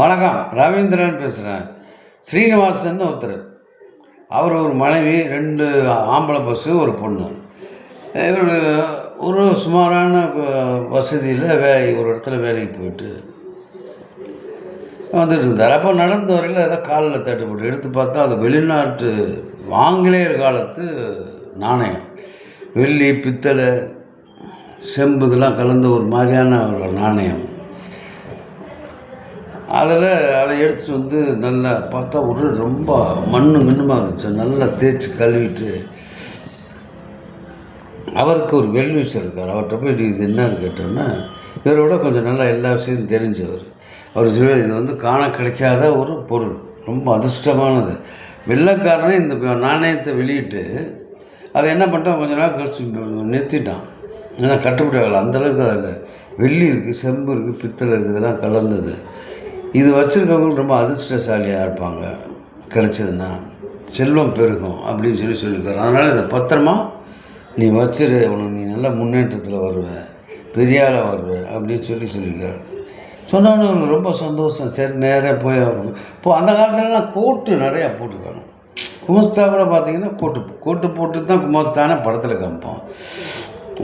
வணக்கம் ரவீந்திரன் பேசுகிறேன் ஸ்ரீனிவாசன் ஒருத்தர். அவர் ஒரு மனைவி ரெண்டு ஆம்பளை பஸ்ஸு ஒரு பொண்ணு. இவர் ஒரு சுமாரான வசதியில் வேலை ஒரு இடத்துல வேலைக்கு போயிட்டு வந்துட்டு இருந்தார். அப்போ நடந்த வரையில் ஏதோ காலில் தட்டுப்பட்டு எடுத்து பார்த்தா அது வெளிநாட்டு ஆங்கிலேயர் காலத்து நாணயம். வெள்ளி பித்தளை செம்பு இதெல்லாம் கலந்த ஒரு மாதிரியான ஒரு நாணயம். அதில் அதை எடுத்துகிட்டு வந்து நல்லா பார்த்தா ஒரு ரொம்ப மண்ணு மின்னுமாக இருந்துச்சு. நல்லா தேய்ச்சி கழுவிட்டு. அவருக்கு ஒரு வெல்விஷர் இருக்கார். அவர்கிட்ட போய் இது என்னன்னு கேட்டோன்னா இவரோட கொஞ்சம் நல்லா எல்லா விஷயத்தையும் தெரிஞ்சவர். அவர் சொல்லுவார் இது வந்து காண கிடைக்காத ஒரு பொருள். ரொம்ப அதிர்ஷ்டமானது. வெள்ளைக்காரனே இந்த நாணயத்தை வெளியிட்டு அதை என்ன பண்ணிட்டான்? கொஞ்ச நாள் கழிச்சு நிறுத்திட்டான். ஏன்னா கட்டுப்படி ஆகலை. அந்தளவுக்கு அதில் வெள்ளி இருக்குது செம்பு இருக்குது பித்தளை இருக்குது இதெல்லாம் கலந்தது. இது வச்சுருக்கவங்க ரொம்ப அதிர்ஷ்டசாலியாக இருப்பாங்க. கிடச்சதுன்னா செல்வம் பெருகும் அப்படின்னு சொல்லி சொல்லியிருக்காரு அதனால் இதை பத்திரமா நீ வச்சிரு உனக்கு நீ நல்ல முன்னேற்றத்தில் வருவ பெரிய ஆளாக அப்படின்னு சொல்லி சொல்லியிருக்காரு சொன்னவொன்னே அவங்களுக்கு ரொம்ப சந்தோஷம். சரி நேராக போய் இப்போ அந்த காலத்துலலாம் கோட்டு நிறையா போட்டிருக்காங்க. குமஸ்தா கூட பார்த்தீங்கன்னா கோட்டு கோட்டு போட்டு தான் குமஸ்தானே படத்தில் காமிப்போம்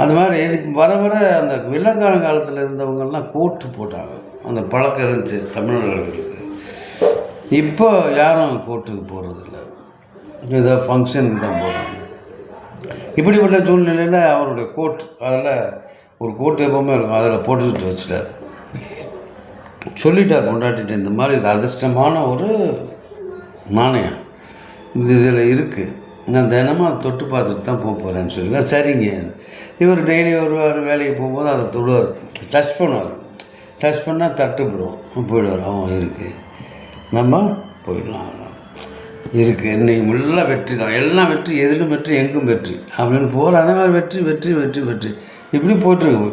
அது மாதிரி வர வர அந்த வெள்ளக்கார காலத்தில் இருந்தவங்கெல்லாம் கோட்டு போட்டாங்க. அந்த பழக்கம் இருந்துச்சு தமிழர்களுக்கு. இப்போ யாரும் கோட்டுக்கு போகிறதில்ல ஏதோ ஃபங்க்ஷனுக்கு தான் போகிறாங்க இப்படிப்பட்ட சூழ்நிலையில் அவருடைய கோட் அதில் ஒரு கோட்டு எப்பவுமே இருக்கும். அதில் போட்டுக்கிட்டு வச்சுட்டார். சொல்லிட்டார் கொண்டாட்டிட்டு இந்த மாதிரி இது அதிர்ஷ்டமான ஒரு நாணயம். இது இதில் இருக்குது நான் தினமும் தொட்டு பார்த்துட்டு தான் போக போகிறேன்னு சொல்லி சரிங்க. இவர் டெய்லி வருவார் வேலைக்கு போகும்போது அதை தொடுவார். டச் பண்ணுவார். டச் பண்ணால் தட்டுப்படும். போயிடுவார். அவன் இருக்குது நம்ம போயிடலாம். இருக்குது இன்றைக்கி ஃபுல்லாக வெற்றி தான். எல்லாம் வெற்றி எதிலும் வெற்றி எங்கும் வெற்றி. அப்படின்னு போகிற அதே மாதிரி வெற்றி வெற்றி வெற்றி வெற்றி. இப்படி போயிட்டுருக்கு.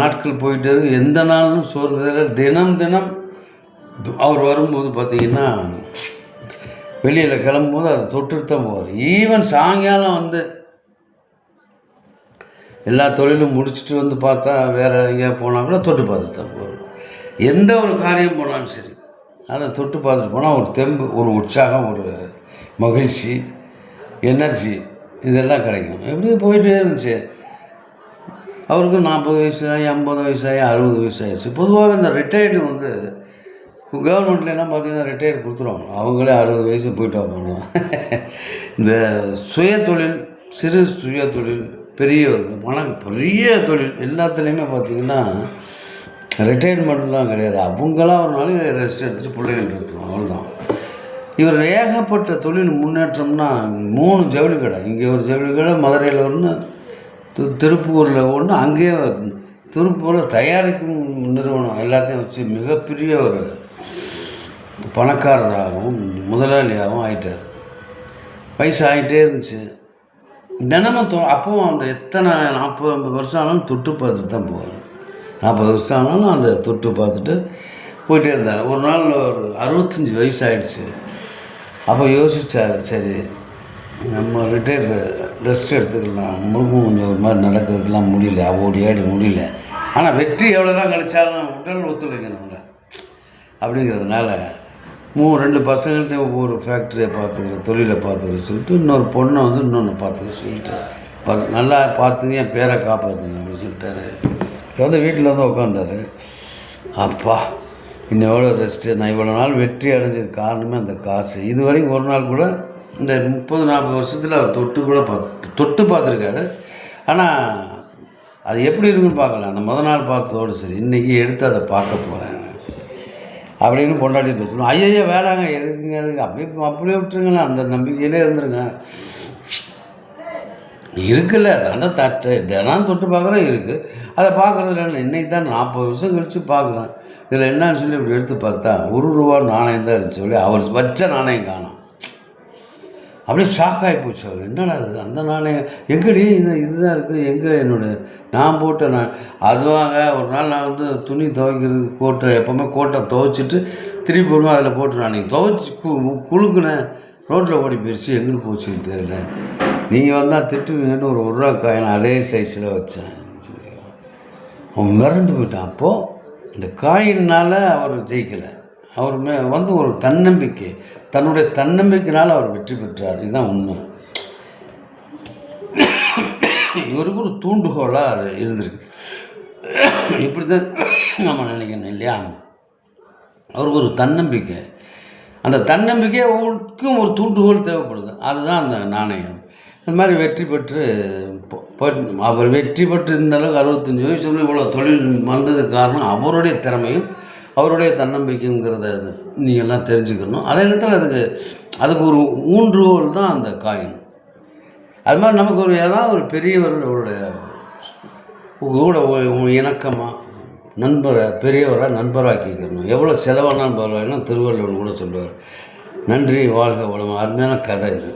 நாட்கள் போயிட்டு எந்த நாளும் சோர்ந்ததில் தினம் தினம் அவர் வரும்போது பார்த்தீங்கன்னா வெளியில் கிளம்பும்போது அதை தொட்டுட்டு தான் போவார் ஈவன் சாயங்காலம் வந்து எல்லா தொழிலும் முடிச்சுட்டு வந்து பார்த்தா வேறு எங்கேயா போனால் கூட தொட்டு பார்த்துட்டு தான் போவார் எந்த ஒரு காரியம் போனாலும் சரி அதை தொட்டு பார்த்துட்டு போனால் ஒரு தெம்பு ஒரு உற்சாகம் ஒரு மகிழ்ச்சி எனர்ஜி இதெல்லாம் கிடைக்கும். எப்படியும் போயிட்டே இருந்துச்சு. அவருக்கு நாற்பது வயசு ஆகி ஐம்பது வயசாகி அறுபது வயசு பொதுவாக இந்த ரிட்டையர்டு வந்து கவர்மெண்ட்லாம் பார்த்தீங்கன்னா ரிட்டையர் கொடுத்துருவாங்க. அவங்களே அறுபது வயசு போயிட்டு வரணும் இந்த சுய தொழில் சிறு சுய தொழில் பெரிய பணம் பெரிய தொழில் எல்லாத்துலேயுமே பார்த்தீங்கன்னா ரிட்டையர்மெண்ட்லாம் கிடையாது. அவங்களாம் ஒரு நாள் ரெஸ்ட் எடுத்துகிட்டு பிள்ளைகள் இருக்கும். அவ்வளோதான் இவர் ஏகப்பட்ட தொழில் முன்னேற்றம்னா மூணு ஜவுளி கடை. இங்கே ஒரு ஜவுளி கடை மதுரையில் ஒன்று திருப்பூரில் ஒன்று அங்கேயே திருப்பூரில் தயாரிக்கும் நிறுவனம் எல்லாத்தையும் வச்சு மிகப்பெரிய ஒரு பணக்காரராகவும் முதலாளியாகவும் ஆகிட்டார் வயசு ஆகிட்டே இருந்துச்சு. தினமும் தொ அப்பவும் அந்த எத்தனை நாற்பது ஐம்பது வருஷம் ஆனாலும் தொட்டு பார்த்துட்டு தான் போவார். நாற்பது வருஷம் ஆனாலும் அந்த தொட்டு பார்த்துட்டு போயிட்டே இருந்தார். ஒரு நாள் ஒரு அறுபத்தஞ்சி வயசு ஆகிடுச்சு அப்போ யோசித்தார் சரி நம்ம ரிட்டையர் ரெஸ்ட் எடுத்துக்கலாம். முழுக்கும் கொஞ்சம் ஒரு மாதிரி நடக்கிறதுக்கெலாம் முடியல. ஓடி ஆடி முடியல. ஆனால் வெற்றி எவ்வளோ தான் கிடைச்சாலும் உடல் ஒத்துழைக்கணும்ல அப்படிங்கிறதுனால மூ ரெண்டு பசங்கள்கிட்ட ஒவ்வொரு ஃபேக்ட்ரியை பார்த்துக்கிறேன் தொழிலை பார்த்துக்கிற சொல்லிட்டு இன்னொரு பொண்ணை வந்து இன்னொன்று பார்த்துக்க சொல்லிட்டு பார்த்து நல்லா பார்த்துங்க என் பேரை காப்பாற்றுங்க அப்படின்னு சொல்லிட்டாரு. வந்து வீட்டில் வந்து உட்காந்தாரு அப்பா இன்னும் எவ்வளோ ரெஸ்ட்டு நான் இவ்வளோ நாள் வெற்றி அடைஞ்சது காரணமே அந்த காசு. இது வரைக்கும் ஒரு நாள் கூட இந்த முப்பது நாற்பது வருஷத்தில் அவர் தொட்டு கூட பார்த்து தொட்டு பார்த்துருக்காரு ஆனால் அது எப்படி இருக்குன்னு பார்க்கல. அந்த முத நாள் பார்த்ததோடு சரி. இன்றைக்கி எடுத்து அதை பார்க்க போகிறேன் அப்படின்னு கொண்டாடிட்டு வச்சுருவோம் ஐயோ வேணாங்க எதுக்குங்க எதுக்கு? அப்படியே அப்படியே விட்டுருங்களேன். அந்த நம்பிக்கையிலே இருந்துருங்க. இருக்குல்ல அந்த தட்டு. தினம் தொட்டு பார்க்குறேன் இருக்குது அதை பார்க்குறதுல இல்லை இன்னைக்கு தான் நாற்பது வருஷம் கழித்து பார்க்குறேன். இதில் என்னன்னு சொல்லி இப்படி எடுத்து பார்த்தா ஒரு ரூபா நாணயம் தான் இருந்துச்சு. சொல்லி அவர் வச்ச நாணயம் காணும். அப்படியே ஷாக் ஆகி போச்சு அவர். என்னடா அது அந்த நாளே எங்கடி இது? இதுதான் இருக்குது எங்கே என்னோட நான் போட்ட நான். அதுவாங்க ஒரு நாள் நான் வந்து துணி துவைக்கிறதுக்கு கோட்டை எப்போவுமே கோட்டை துவைச்சிட்டு திருப்பி போடுவேன். அதில் போட்டு நான் நீங்கள் துவைச்சி கு குழுக்குனேன் ரோட்டில் ஓடி போயிடுச்சு எங்கே போச்சுன்னு தெரியல. நீங்கள் வந்தால் திட்டுவீங்கன்னு ஒரு ஒரு ரூபா காயின் அதே சைஸில் வச்சேன். அவன் மிரண்டு போயிட்டான். அப்போது இந்த காயினால் அவர் ஜெயிக்கலை. அவர் மே வந்து ஒரு தன்னம்பிக்கை. தன்னுடைய தன்னம்பிக்கையினால் அவர் வெற்றி பெற்றார். இதுதான் உண்மை. இவருக்கு ஒரு தூண்டுகோலாக அது இருந்திருக்கு. இப்படி தான் நம்ம நினைக்கணும் இல்லையா? அவருக்கு ஒரு தன்னம்பிக்கை. அந்த தன்னம்பிக்கை அவருக்கும் ஒரு தூண்டுகோல் தேவைப்படுது. அதுதான் அந்த நாணயம். இந்த மாதிரி வெற்றி பெற்று அவர் வெற்றி பெற்று இருந்த அளவுக்கு அறுபத்தஞ்சி வயசு இவ்வளோ தொழில் வந்ததுக்கு காரணம் அவருடைய திறமையும் அவருடைய தன்னம்பிக்கைங்கிறத அது தெரிஞ்சுக்கணும். அதே நேரத்தில் அதுக்கு அதுக்கு ஒரு ஊன்றுகோல் தான் அந்த காயின். அது மாதிரி நமக்கு ஒரு ஏதாவது ஒரு பெரியவர்களுடைய கூட இணக்கமாக நண்பரை பெரியவராக நண்பராக்கிக்கணும். எவ்வளோ செலவானாலும் பரவாயில்லைன்னா திருவள்ளுவர் கூட சொல்லுவார் நன்றி வாழ்க வளம் அருமையான கதை இது.